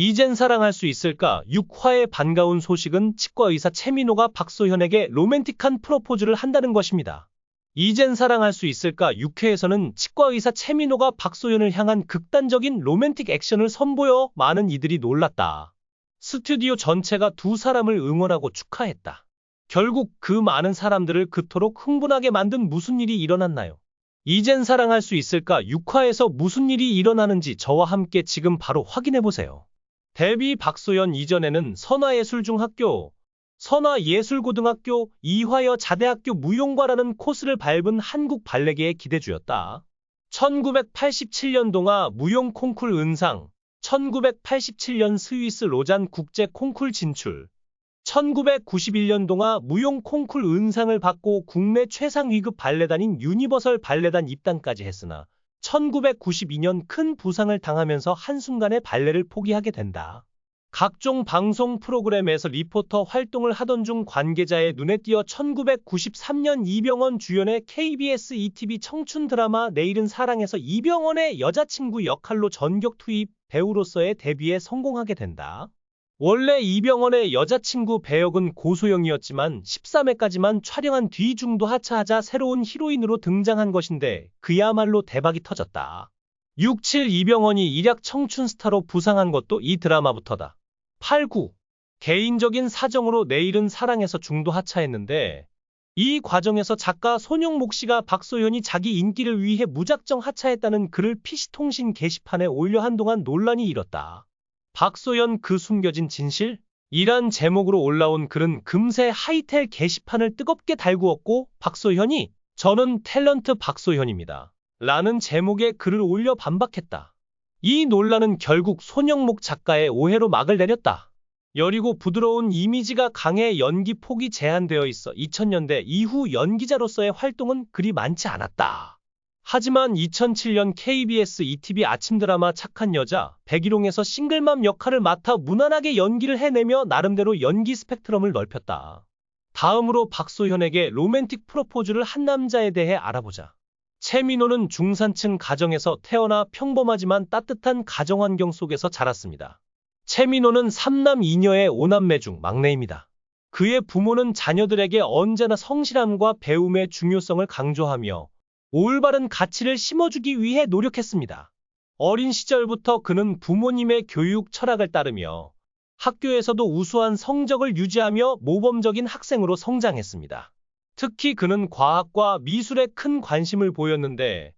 이젠 사랑할 수 있을까? 6화의 반가운 소식은 치과 의사 최민호가 박소현에게 로맨틱한 프로포즈를 한다는 것입니다. 이젠 사랑할 수 있을까? 6회에서는 치과 의사 최민호가 박소현을 향한 극단적인 로맨틱 액션을 선보여 많은 이들이 놀랐다. 스튜디오 전체가 두 사람을 응원하고 축하했다. 결국 그 많은 사람들을 그토록 흥분하게 만든 무슨 일이 일어났나요? 이젠 사랑할 수 있을까? 6화에서 무슨 일이 일어나는지 저와 함께 지금 바로 확인해보세요. 데뷔 박소연 이전에는 선화예술중학교, 선화예술고등학교, 이화여 자대학교 무용과라는 코스를 밟은 한국 발레계의 기대주였다. 1987년 동아 무용 콩쿨 은상, 1987년 스위스 로잔 국제 콩쿨 진출, 1991년 동아 무용 콩쿨 은상을 받고 국내 최상 위급 발레단인 유니버설 발레단 입단까지 했으나 1992년 큰 부상을 당하면서 한순간에 발레를 포기하게 된다. 각종 방송 프로그램에서 리포터 활동을 하던 중 관계자의 눈에 띄어 1993년 이병헌 주연의 KBS ETV 청춘 드라마 내일은 사랑에서 이병헌의 여자친구 역할로 전격 투입 배우로서의 데뷔에 성공하게 된다. 원래 이병헌의 여자친구 배역은 고소영이었지만 13회까지만 촬영한 뒤 중도 하차하자 새로운 히로인으로 등장한 것인데 그야말로 대박이 터졌다. 67 이병헌이 일약 청춘 스타로 부상한 것도 이 드라마부터다. 89. 개인적인 사정으로 내일은 사랑에서 중도 하차했는데 이 과정에서 작가 손용목 씨가 박소연이 자기 인기를 위해 무작정 하차했다는 글을 PC통신 게시판에 올려 한동안 논란이 일었다. 박소연 그 숨겨진 진실? 이란 제목으로 올라온 글은 금세 하이텔 게시판을 뜨겁게 달구었고 박소현이 저는 탤런트 박소현입니다. 라는 제목의 글을 올려 반박했다. 이 논란은 결국 손영목 작가의 오해로 막을 내렸다. 여리고 부드러운 이미지가 강해 연기 폭이 제한되어 있어 2000년대 이후 연기자로서의 활동은 그리 많지 않았다. 하지만 2007년 KBS ETV 아침 드라마 착한 여자 백일홍에서 싱글맘 역할을 맡아 무난하게 연기를 해내며 나름대로 연기 스펙트럼을 넓혔다. 다음으로 박소현에게 로맨틱 프로포즈를 한 남자에 대해 알아보자. 최민호는 중산층 가정에서 태어나 평범하지만 따뜻한 가정 환경 속에서 자랐습니다. 최민호는 3남 2녀의 5남매 중 막내입니다. 그의 부모는 자녀들에게 언제나 성실함과 배움의 중요성을 강조하며 올바른 가치를 심어주기 위해 노력했습니다. 어린 시절부터 그는 부모님의 교육 철학을 따르며 학교에서도 우수한 성적을 유지하며 모범적인 학생으로 성장했습니다. 특히 그는 과학과 미술에 큰 관심을 보였는데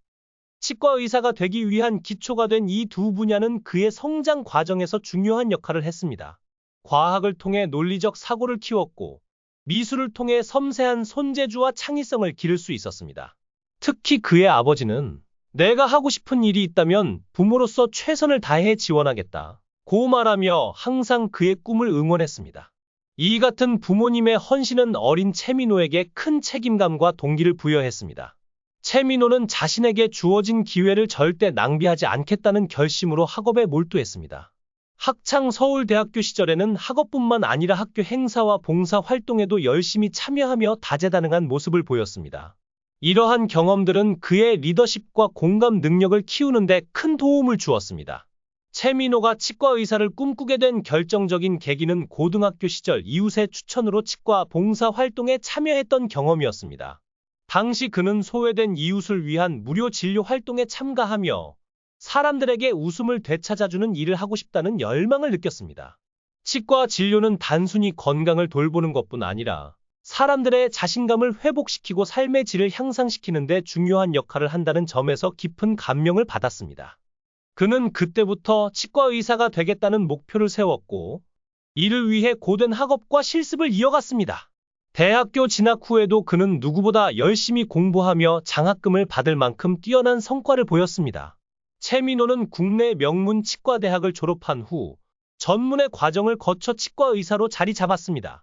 치과 의사가 되기 위한 기초가 된 이 두 분야는 그의 성장 과정에서 중요한 역할을 했습니다. 과학을 통해 논리적 사고를 키웠고 미술을 통해 섬세한 손재주와 창의성을 기를 수 있었습니다. 특히 그의 아버지는 내가 하고 싶은 일이 있다면 부모로서 최선을 다해 지원하겠다. 고 말하며 항상 그의 꿈을 응원했습니다. 이 같은 부모님의 헌신은 어린 최민호에게 큰 책임감과 동기를 부여했습니다. 최민호는 자신에게 주어진 기회를 절대 낭비하지 않겠다는 결심으로 학업에 몰두했습니다. 학창 서울대학교 시절에는 학업뿐만 아니라 학교 행사와 봉사 활동에도 열심히 참여하며 다재다능한 모습을 보였습니다. 이러한 경험들은 그의 리더십과 공감 능력을 키우는 데 큰 도움을 주었습니다. 최민호가 치과 의사를 꿈꾸게 된 결정적인 계기는 고등학교 시절 이웃의 추천으로 치과 봉사 활동에 참여했던 경험이었습니다. 당시 그는 소외된 이웃을 위한 무료 진료 활동에 참가하며 사람들에게 웃음을 되찾아주는 일을 하고 싶다는 열망을 느꼈습니다. 치과 진료는 단순히 건강을 돌보는 것뿐 아니라 사람들의 자신감을 회복시키고 삶의 질을 향상시키는 데 중요한 역할을 한다는 점에서 깊은 감명을 받았습니다. 그는 그때부터 치과 의사가 되겠다는 목표를 세웠고 이를 위해 고된 학업과 실습을 이어갔습니다. 대학교 진학 후에도 그는 누구보다 열심히 공부하며 장학금을 받을 만큼 뛰어난 성과를 보였습니다. 최민호는 국내 명문 치과대학을 졸업한 후 전문의 과정을 거쳐 치과 의사로 자리 잡았습니다.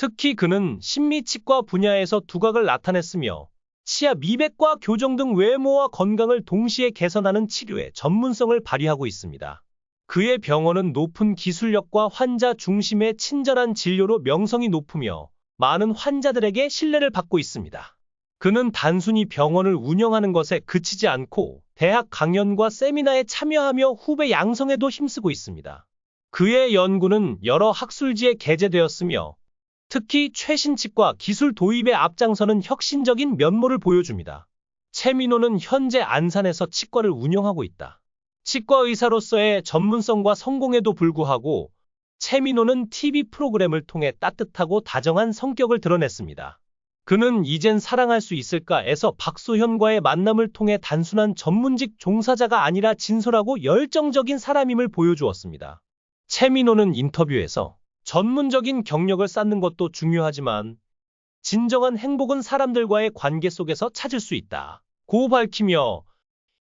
특히 그는 심미치과 분야에서 두각을 나타냈으며 치아 미백과 교정 등 외모와 건강을 동시에 개선하는 치료에 전문성을 발휘하고 있습니다. 그의 병원은 높은 기술력과 환자 중심의 친절한 진료로 명성이 높으며 많은 환자들에게 신뢰를 받고 있습니다. 그는 단순히 병원을 운영하는 것에 그치지 않고 대학 강연과 세미나에 참여하며 후배 양성에도 힘쓰고 있습니다. 그의 연구는 여러 학술지에 게재되었으며 특히 최신 치과 기술 도입에 앞장서는 혁신적인 면모를 보여줍니다. 최민호는 현재 안산에서 치과를 운영하고 있다. 치과 의사로서의 전문성과 성공에도 불구하고 최민호는 TV 프로그램을 통해 따뜻하고 다정한 성격을 드러냈습니다. 그는 이젠 사랑할 수 있을까에서 박소현과의 만남을 통해 단순한 전문직 종사자가 아니라 진솔하고 열정적인 사람임을 보여주었습니다. 최민호는 인터뷰에서 전문적인 경력을 쌓는 것도 중요하지만 진정한 행복은 사람들과의 관계 속에서 찾을 수 있다. 고 밝히며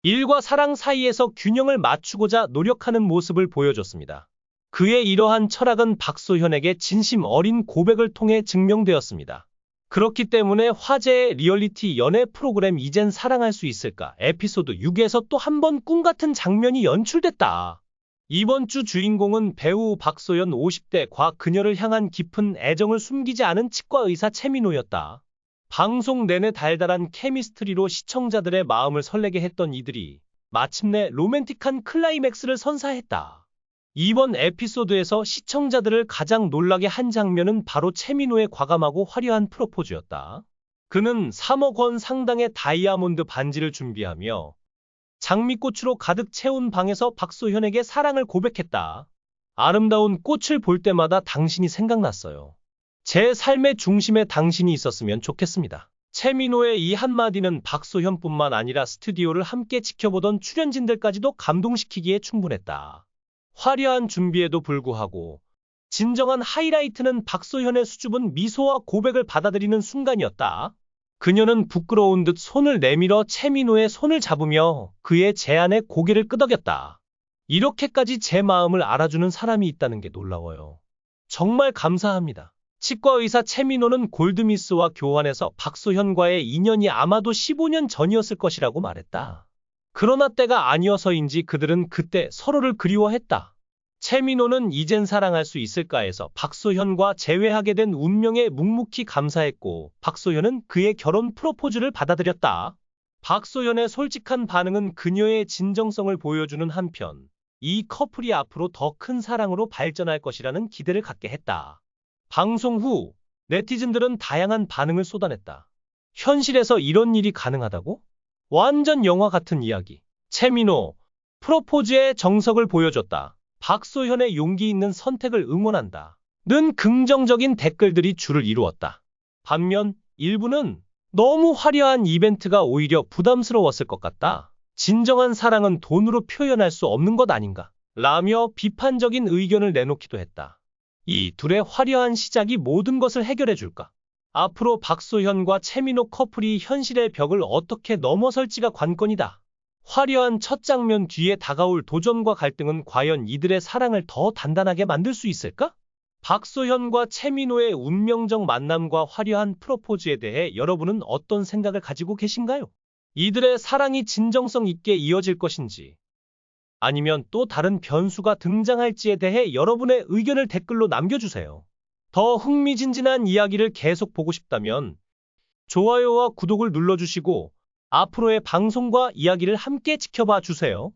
일과 사랑 사이에서 균형을 맞추고자 노력하는 모습을 보여줬습니다. 그의 이러한 철학은 박소현에게 진심 어린 고백을 통해 증명되었습니다. 그렇기 때문에 화제의 리얼리티 연애 프로그램 이젠 사랑할 수 있을까 에피소드 6에서 또 한 번 꿈같은 장면이 연출됐다. 이번 주 주인공은 배우 박소연 50대 과 그녀를 향한 깊은 애정을 숨기지 않은 치과 의사 최민호였다. 방송 내내 달달한 케미스트리로 시청자들의 마음을 설레게 했던 이들이 마침내 로맨틱한 클라이맥스를 선사했다. 이번 에피소드에서 시청자들을 가장 놀라게 한 장면은 바로 최민호의 과감하고 화려한 프로포즈였다. 그는 3억 원 상당의 다이아몬드 반지를 준비하며 장미꽃으로 가득 채운 방에서 박소현에게 사랑을 고백했다. 아름다운 꽃을 볼 때마다 당신이 생각났어요. 제 삶의 중심에 당신이 있었으면 좋겠습니다. 최민호의 이 한마디는 박소현뿐만 아니라 스튜디오를 함께 지켜보던 출연진들까지도 감동시키기에 충분했다. 화려한 준비에도 불구하고 진정한 하이라이트는 박소현의 수줍은 미소와 고백을 받아들이는 순간이었다. 그녀는 부끄러운 듯 손을 내밀어 최민호의 손을 잡으며 그의 제안에 고개를 끄덕였다. 이렇게까지 제 마음을 알아주는 사람이 있다는 게 놀라워요. 정말 감사합니다. 치과 의사 최민호는 골드미스와 교환해서 박소현과의 인연이 아마도 15년 전이었을 것이라고 말했다. 그러나 때가 아니어서인지 그들은 그때 서로를 그리워했다. 최민호는 이젠 사랑할 수 있을까에서 박소현과 재회하게 된 운명에 묵묵히 감사했고 박소현은 그의 결혼 프로포즈를 받아들였다. 박소현의 솔직한 반응은 그녀의 진정성을 보여주는 한편 이 커플이 앞으로 더 큰 사랑으로 발전할 것이라는 기대를 갖게 했다. 방송 후 네티즌들은 다양한 반응을 쏟아냈다. 현실에서 이런 일이 가능하다고? 완전 영화 같은 이야기. 최민호, 프로포즈의 정석을 보여줬다. 박소현의 용기 있는 선택을 응원한다. 는 긍정적인 댓글들이 줄을 이루었다. 반면 일부는 너무 화려한 이벤트가 오히려 부담스러웠을 것 같다. 진정한 사랑은 돈으로 표현할 수 없는 것 아닌가. 라며 비판적인 의견을 내놓기도 했다. 이 둘의 화려한 시작이 모든 것을 해결해 줄까? 앞으로 박소현과 최민호 커플이 현실의 벽을 어떻게 넘어설지가 관건이다. 화려한 첫 장면 뒤에 다가올 도전과 갈등은 과연 이들의 사랑을 더 단단하게 만들 수 있을까? 박소현과 최민호의 운명적 만남과 화려한 프로포즈에 대해 여러분은 어떤 생각을 가지고 계신가요? 이들의 사랑이 진정성 있게 이어질 것인지, 아니면 또 다른 변수가 등장할지에 대해 여러분의 의견을 댓글로 남겨주세요. 더 흥미진진한 이야기를 계속 보고 싶다면 좋아요와 구독을 눌러주시고 앞으로의 방송과 이야기를 함께 지켜봐 주세요.